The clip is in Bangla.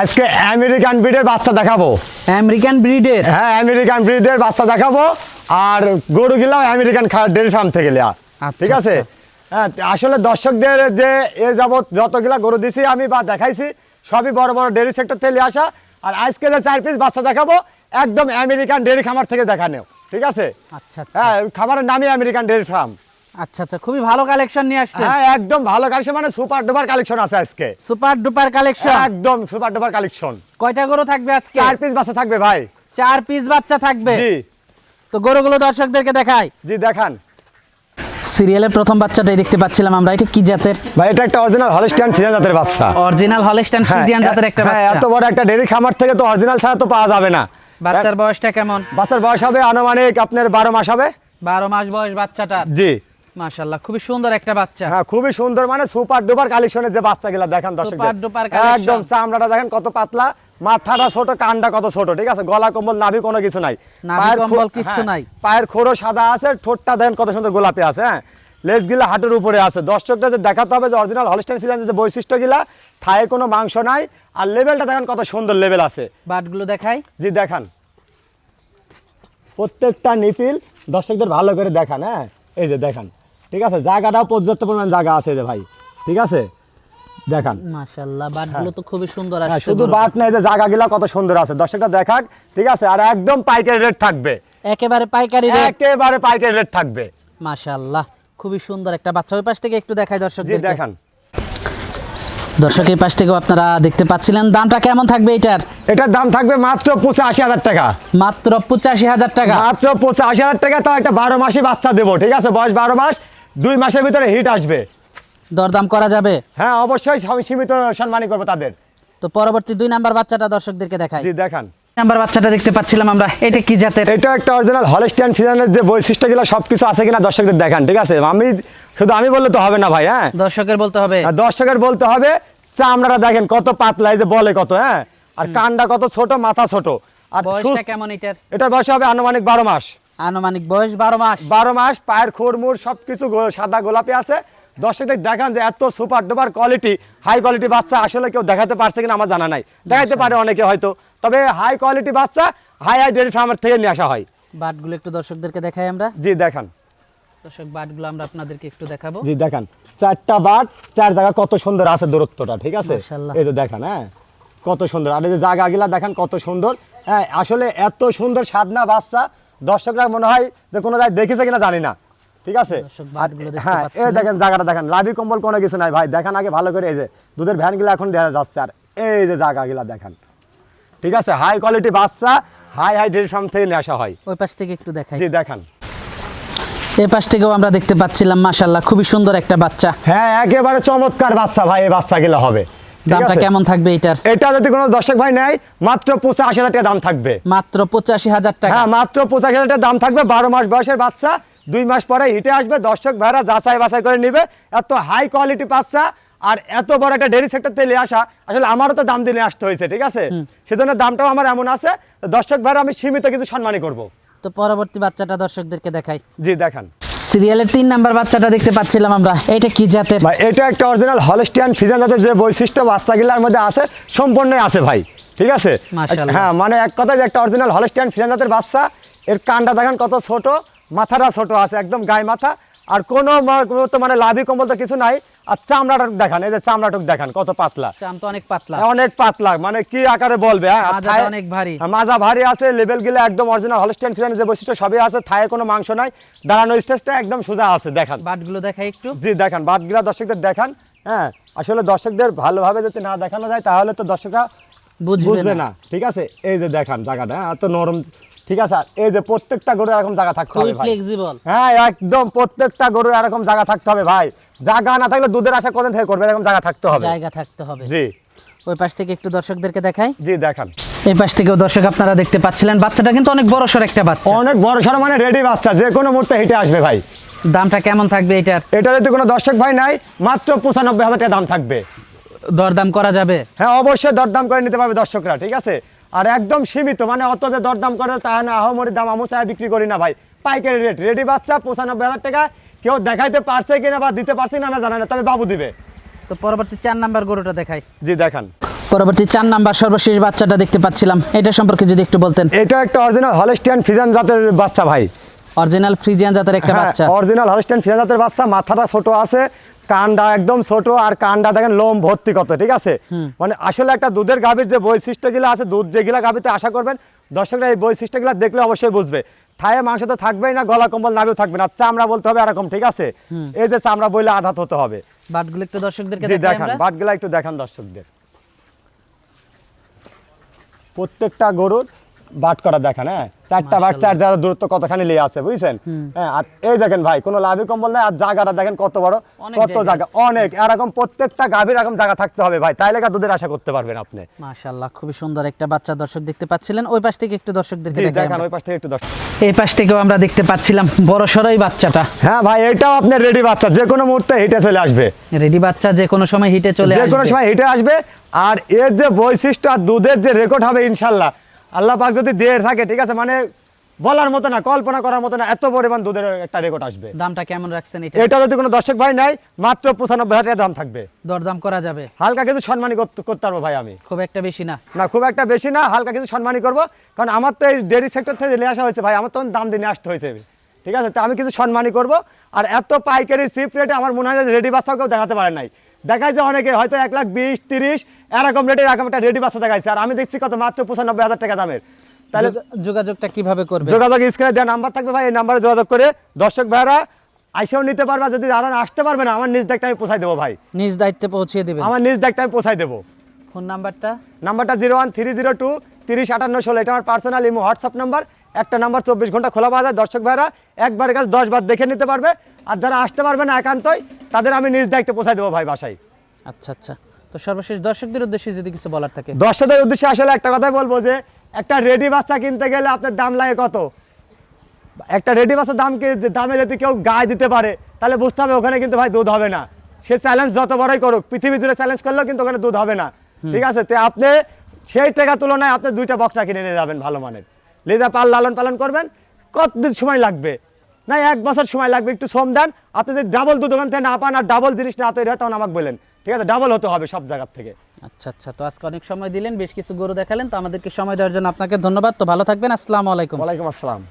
আজকে আমেরিকান ব্রিডের বাচ্চা দেখাবো। আমেরিকান ব্রিডের? হ্যাঁ আমেরিকান ব্রিডের বাচ্চা দেখাবো। আর গরু গরুগুলাও আমেরিকান ডেয়ারি ফার্ম থেকে লিয়া আচ্ছা, ঠিক আছে? হ্যাঁ আসলে দর্শকদের যে এ যাবৎ যতগুলা গরু দিছি আমি বা দেখাইছি সবই বড় বড় ডেয়ারি সেক্টর থেকে আসা। আর আজকে যে চার পিস বাচ্চা দেখাবো একদম আমেরিকান ডেয়ারি খামার থেকে দেখানো ঠিক আছে? আচ্ছা আচ্ছা। হ্যাঁ খামারের নামই আমেরিকান ডেয়ারি ফার্ম। আচ্ছা আচ্ছা খুবই ভালো কালেকশন নিয়ে আসছে হ্যাঁ একদম ভালো কালেকশন মানে সুপার ডুপার কালেকশন আছে আজকে। সুপার ডুপার কালেকশন একদম সুপার ডুপার কালেকশন কয়টা গরু থাকবে আজকে? চার পিস বাচ্চা থাকবে ভাই। চার পিস বাচ্চা থাকবে? জি। তো গরুগুলো দর্শকদেরকে দেখায় জি দেখান। সিরিয়ালের প্রথম বাচ্চাটাই দেখতে পাচ্ছিলাম আমরা। এটা কি জাতের? ভাই এটা একটা অরিজিনাল হলস্টিয়ান ফিজিয়ান জাতের বাচ্চা। অরিজিনাল হলস্টাইন ফ্রিজিয়ান জাতের একটা হ্যাঁ এত বড় একটা ডেরি খামার থেকে তো অরিজিনাল ছাড়া তো পাওয়া যাবে না। বাচ্চার বয়সটা কেমন? বাচ্চার বয়স হবে আনুমানিক আপনার বারো মাস হবে। বারো মাস বয়স বাচ্চাটা জি। মাশাল্লাহ খুবই সুন্দর একটা বাচ্চা। হ্যাঁ খুবই সুন্দর মানে সুপার ডুপার কালেকশনের যে বাচ্চাগুলা দেখেন দর্শক Super duper collection। একদম চামড়াটা দেখেন কত পাতলা মাথাটা ছোট কানটা কত ছোট ঠিক আছে? গলা কম্বল নাভি কোনো কিছু নাই। পায়ের কম্বল কিচ্ছু হ্যাঁ, নাই। পায়ের খোরও সাদা আছে ঠোঁটটা দেখেন কত সুন্দর গোলাপি আছে হ্যাঁ? লেজগুলা হাঁটুর উপরে আছে। দর্শকটা যে দেখাতে হবে যে অরিজিনাল হলস্টাইন ফিজান যে বৈশিষ্ট্যগুলা থায়ে কোনো মাংস নাই আর লেভেলটা দেখেন কত সুন্দর লেভেল আছে। বাটগুলো দেখাই। জি দেখান। প্রত্যেকটা নিপিল দর্শকদের ভালো করে দেখান হ্যাঁ? এই যে দেখান। ঠিক আছে? জায়গাটাও পর্যাপ্ত পরিমাণ জায়গা আছে যে ভাই। ঠিক আছে? দেখান। মাশাল্লাহ বাটগুলো তো খুবই সুন্দর হ্যাঁ, আসছে শুধু। বাট নাই যে জায়গাগুলা কত সুন্দর আছে। দর্শকটা দেখাক ঠিক আছে? আর একদম পাইকারি রেট থাকবে। একেবারে পাইকারি রেট একেবারে পাইকারি রেট থাকবে। মাশাল্লাহ খুবই সুন্দর একটা বাচ্চা। ওই পাশ থেকে একটু দেখাই দর্শকদের দেখান। দর্শক এই পাশ থেকেও আপনারা দেখতে পাচ্ছিলেন। দামটা কেমন থাকবে এটার? এটার দাম থাকবে মাত্র পঁচাশি হাজার টাকা। মাত্র পঁচাশি হাজার টাকা। মাত্র পঁচাশি হাজার টাকা তো একটা বারো মাসই বাচ্চা দেবো ঠিক আছে? বয়স বারো মাস। দুই মাসের ভিতরে হিট আসবে। দরদাম করা যাবে? হ্যাঁ অবশ্যই সীমিত সম্মানী করব তাদের। তো পরবর্তী দুই নাম্বার বাচ্চাটা দর্শকদেরকে দেখাই। জি দেখান। নাম্বার বাচ্চাটা দেখতে পাচ্ছিলাম আমরা এটা কি জাতের? এটা একটা অরিজিনাল হলস্টিয়ান ফিজানের যে বৈশিষ্ট্যগুলো সব কিছু আছে কিনা দর্শকদের দেখান ঠিক আছে? আমি শুধু আমি বললে তো হবে না ভাই হ্যাঁ? দর্শকের বলতে হবে। আর দর্শকের বলতে হবে চামড়াটা দেখেন কত পাতলা এই যে বলে কত হ্যাঁ? আর কানটা কত ছোট মাথা ছোট। আর কেমন এটার? এটার বয়স হবে আনুমানিক বারো মাস। আনুমানিক বয়স বারো মাস। বারো মাস পায়ের খোরমুর সব কিছু সাদা গোলাপি আছে। দর্শকদের দেখান যে এত super duper quality high quality বাচ্চা আসলে কেউ দেখাতে পারছে কিনা আমার জানা নাই। দেখাতে পারে অনেকে হয়তো। তবে হাই কোয়ালিটি বাচ্চা হাই হাই ডেয়ারি ফার্মের থেকে নিয়ে আসা হয়। বাটগুলো একটু দর্শকদেরকে দেখাই আমরা। জি দেখান। দর্শক বাটগুলো আমরা আপনাদেরকে একটু দেখাবো। জি দেখান। চারটা বাট চার জায়গা কত সুন্দর আছে দূরত্বটা ঠিক আছে? এই যে দেখান হ্যাঁ? কত সুন্দর। আর এই যে জায়গাগুলা দেখেন কত সুন্দর। হ্যাঁ আসলে এত সুন্দর সাদনা বাচ্চা দর্শকরা মনে হয় যে কোনো জায়গায় দেখেছে কিনা জানি না। ঠিক আছে? হ্যাঁ এই দেখেন জায়গাটা দেখেন। লাভি কম্বল কোনো কিছু নাই ভাই। দেখান আগে ভালো করে। এই যে দুধের ভ্যানগুলো এখন দেখা যাচ্ছে। আর এই যে জায়গাগুলা দেখান। ঠিক আছে? হাই কোয়ালিটি বাচ্চা হাই হাই ফার্ম থেকে আসা হয়। ওই পাশ থেকে একটু দেখাই। জি দেখান। এই পাশ থেকেও আমরা দেখতে পাচ্ছিলাম মাশাল্লাহ খুবই সুন্দর একটা বাচ্চা। হ্যাঁ একেবারে চমৎকার বাচ্চা ভাই এই বাচ্চাগুলো হবে। দামটা কেমন থাকবে এটার? এটা যদি কোনো দর্শক ভাই নেয় মাত্র পঁচাশি হাজার টাকা দাম থাকবে। মাত্র পঁচাশি হাজার টাকা। হ্যাঁ মাত্র পঁচাশি হাজার টাকা দাম থাকবে। বারো মাস বয়সের বাচ্চা দুই মাস পরে হিটে আসবে। দর্শক ভাইরা যাচাই বাছাই করে নিবে। এত হাই কোয়ালিটি বাচ্চা আর এত বড় একটা ডেরি সেক্টর থেকে আসা আসলে আমারও তো দাম দিয়ে আসতে হয়েছে ঠিক আছে? সেজন্য দামটাও আমার এমন আছে। দর্শক ভাইরা আমি সীমিত কিছু সম্মানই করব। তো পরবর্তী বাচ্চাটা দর্শকদেরকে দেখাই। জি দেখান। সিরিয়ালের তিন নাম্বার বাচ্চাটা দেখতে পাচ্ছিলাম আমরা। এটা কি জাতের? ভাই এটা একটা অরিজিনাল হলস্টিয়ান ফিজান জাতের যে বৈশিষ্ট্য বাচ্চাগুলোর মধ্যে আছে সম্পূর্ণই আছে ভাই। ঠিক আছে? হ্যাঁ মানে এক কথায় যে একটা অরিজিনাল হলস্টিয়ান ফিজান জাতের বাচ্চা এর কানটা দেখেন কত ছোট মাথাটা ছোট আছে একদম গায়ে মাথা। আর কোনো মানে লাভি কম্বল তো কিছু নাই। আর চামড়াটুক দেখান এই যে চামড়াটুক দেখান কত পাতলা। চাম তো অনেক পাতলা। অনেক পাতলা মানে কি আকারে বলবে হ্যাঁ? অনেক ভারী। হ্যাঁ, মাজা ভারী আছে লেভেল গিলে একদম অরিজিনাল হলস্টিয়ান ফিজান যে বৈশিষ্ট্য সবই আছে থায়ে কোনো মাংস নাই। দাঁড়ানো স্টেজটা একদম সোজা আছে দেখান। বাটগুলো দেখাই একটু। জি দেখান বাদগুলা দর্শকদের দেখান হ্যাঁ? আসলে দর্শকদের ভালোভাবে যদি না দেখানো যায় তাহলে তো দর্শকরা বুঝবে না ঠিক আছে? এই যে দেখান জায়গাটা হ্যাঁ, এত নরম ঠিক আছে এই যে প্রত্যেকটা গরুর এরকম জায়গা থাকতে হবে ভাই। ফ্লেক্সিবল হ্যাঁ একদম প্রত্যেকটা গরুর এরকম জায়গা থাকতে হবে ভাই। জায়গা না থাকলে দুধের আশা কোথায় থেকে করবে এরকম জায়গা থাকতে হবে। জায়গা থাকতে হবে। জি। ওই পাশ থেকে একটু দর্শকদেরকে দেখাই। জি দেখান। এই পাশ থেকেও দর্শক আপনারা দেখতে পাচ্ছিলেন বাচ্চাটা কিন্তু অনেক বড় সর একটা বাচ্চা। অনেক বড় সড়ো মানে রেডি বাচ্চা যে কোনো মুহূর্তে হেঁটে আসবে ভাই। দামটা কেমন থাকবে এটার? এটা যদি কোনো দর্শক ভাই নাই মাত্র পঁচানব্বই হাজার টাকা দাম থাকবে। দরদাম করা যাবে? হ্যাঁ অবশ্যই দরদাম করে নিতে পারবে দর্শকরা ঠিক আছে? আর একদম সীমিত মানে অত যে দরদাম করে তা না আহমরি দাম আমু চায় বিক্রি করি না ভাই। পাইকারি রেট রেডি বাচ্চা পঁচানব্বই হাজার টাকা। কেউ দেখাইতে পারছে কিনা বা দিতে পারছি না আমি জানা না তবে বাবু দিবে। তো পরবর্তী চার নাম্বার গরুটা দেখাই। জি দেখান। পরবর্তী চার নাম্বার সর্বশেষ বাচ্চাটা দেখতে পাচ্ছিলাম। এটা সম্পর্কে যদি একটু বলতেন। এটা একটা অরিজিনাল হলস্টিয়ান ফিজান জাতের বাচ্চা ভাই। অরিজিনাল ফ্রিজিয়ান জাতের একটা বাচ্চা। অরিজিনাল হলস্টিয়ান ফিজান জাতের বাচ্চা মাথাটা ছোট আছে কানটা একদম ছোট আর কানটা দেখেন লোম ভর্তি কত ঠিক আছে? মানে আসলে একটা দুধের গাভীর যে বৈশিষ্ট্যগুলো আছে দুধ যেগুলা গাভীতে আশা করবেন দর্শকরা এই বৈশিষ্ট্যগুলো দেখলে অবশ্যই বুঝবে। থায়ে মাংস তো থাকবেই না গলা কম্বল নাভিও থাকবে না চামড়া বলতে হবে এরকম ঠিক আছে? এই যে চামড়া বইলে আঘাত হতে হবে। বাটগুলো একটু দর্শকদেরকে দেখান বাটগুলা একটু দেখান দর্শকদের। প্রত্যেকটা গরুর বাট করা দেখান হ্যাঁ? চারটা বাট চার জায়গার দূরত্ব কতখানি লিয়ে আছে বুঝছেন? হ্যাঁ আর এই দেখেন ভাই কোনো লাভি কম্বল নাই আর জায়গাটা দেখেন কত বড় কত জায়গা জায়গা অনেক। এরকম প্রত্যেকটা গাভীর এরকম জায়গা থাকতে হবে ভাই তাইলে কা দুধের আশা করতে পারবেন আপনি। মাশাআল্লাহ খুবই সুন্দর একটা বাচ্চা দর্শক দেখতে পাচ্ছিলেন। ওই পাশ থেকে একটু দর্শকদেরকে দেখান ওই পাশ থেকে একটু দর্শক এই পাশ থেকেও আমরা দেখতে পাচ্ছিলাম বড় সড়ই বাচ্চাটা। হ্যাঁ ভাই এটাও আপনার রেডি বাচ্চা যে কোনো মুহূর্তে হিটে চলে আসবে। রেডি বাচ্চা যে কোনো সময় হিটে চলে যে কোনো সময় হিটে আসবে আর এর যে বৈশিষ্ট্য আর দুধের যে রেকর্ড হবে ইনশাল্লাহ আল্লাহ পাক যদি দিয়ে থাকে ঠিক আছে? মানে বলার মতো না কল্পনা করার মতো না এত পরিমাণ দুধের একটা রেকর্ড আসবে। দামটা কেমন রাখছেন এটা? এটা যদি কোনো দর্শক ভাই নাই মাত্র পঁচানব্বই হাজার টাকা দাম থাকবে। দরদাম করা যাবে। হালকা কিছু সম্মানী করতে পারব ভাই আমি। খুব একটা বেশি না। না খুব একটা বেশি না হালকা কিছু সম্মানী করব। কারণ আমার তো এই ডেয়ারি সেক্টর থেকে নিয়ে আসা হয়েছে ভাই আমার তখন দাম দিয়ে আসতে হয়েছে। ঠিক আছে? তো আমি কিছু সম্মানী করব। আর এত পাইকারি চিপ রেটে আমার মনে হয় রেডি বাচ্চাও দেখাতে পারে নাই। দেখাইছে অনেকে হয়তো এক লাখ বিশ তিরিশ এরকম রেটে এরকম একটা রেডি বাচ্চা দেখাইছে। আর আমি দেখছি কত মাত্র পঁচানব্বই হাজার টাকা দামের। তাহলে যোগাযোগটা কীভাবে করবে? যোগাযোগ স্ক্রিনে দেওয়া নাম্বার থাকবে ভাই এই নাম্বারে যোগাযোগ করে দর্শক ভাইরা আইসেও নিতে পারবা যদি যারা আসতে পারবে না আমার নিজ দেখতে আমি পোষাই দেবো ভাই। নিজ দায়িত্বে পৌঁছে দেবে আমার নিজ দেখতে আমি পোষাই দেবো। ফোন নাম্বারটা? নাম্বারটা zero one three zero two তিরিশ আটান্ন ষোলো। এটা আমার পার্সোনাল ইমো হোয়াটসঅ্যাপ নাম্বার একটা নাম্বার চব্বিশ ঘণ্টা খোলা পাওয়া যায়। দর্শক ভাইরা একবারের কাছে দশ বার দেখে নিতে পারবে। আর যারা আসতে পারবে না একান্তই তাদের আমি নিজ দায়িত্বে পৌঁছাই দেবো ভাই বাসায়। আচ্ছা আচ্ছা। তো সর্বশেষ দর্শকদের উদ্দেশ্যে যদি কিছু বলার থাকে। দর্শকদের উদ্দেশ্যে আসলে একটা কথাই বলব যে একটা রেডি বাচ্চা কিনতে গেলে আপনার দাম লাগে কত? একটা রেডি বাচ্চার দাম দামে যদি কেউ গায়ে দিতে পারে তাহলে বুঝতে হবে ওখানে কিন্তু ভাই দুধ হবে না। সে চ্যালেঞ্জ যত বড়ই করুক পৃথিবী জুড়ে চ্যালেঞ্জ করলেও কিন্তু ওখানে দুধ হবে না। ঠিক আছে? তো আপনি সেই টাকা তুলনায় আপনি দুইটা বকটা কিনে নিয়ে যাবেন ভালো মানের। লিদা পাল লালন পালন করবেন কতদিন সময় লাগবে? না এক বছর সময় লাগবে একটু শ্রম দেন। আপনি যদি ডাবল দুধ ওখান থেকে না পান আর ডাবল জিনিস না তৈরি হয় তখন আমাকে বলেন। ঠিক আছে ডাবল হতে হবে সব জায়গার থেকে। আচ্ছা আচ্ছা তো আজকে অনেক সময় দিলেন বেশ কিছু গরু দেখালেন তো আমাদেরকে সময় দেওয়ার জন্য আপনাকে ধন্যবাদ। তো ভালো থাকবেন আসসালামু আলাইকুম। ওয়ালাইকুম আসসালাম।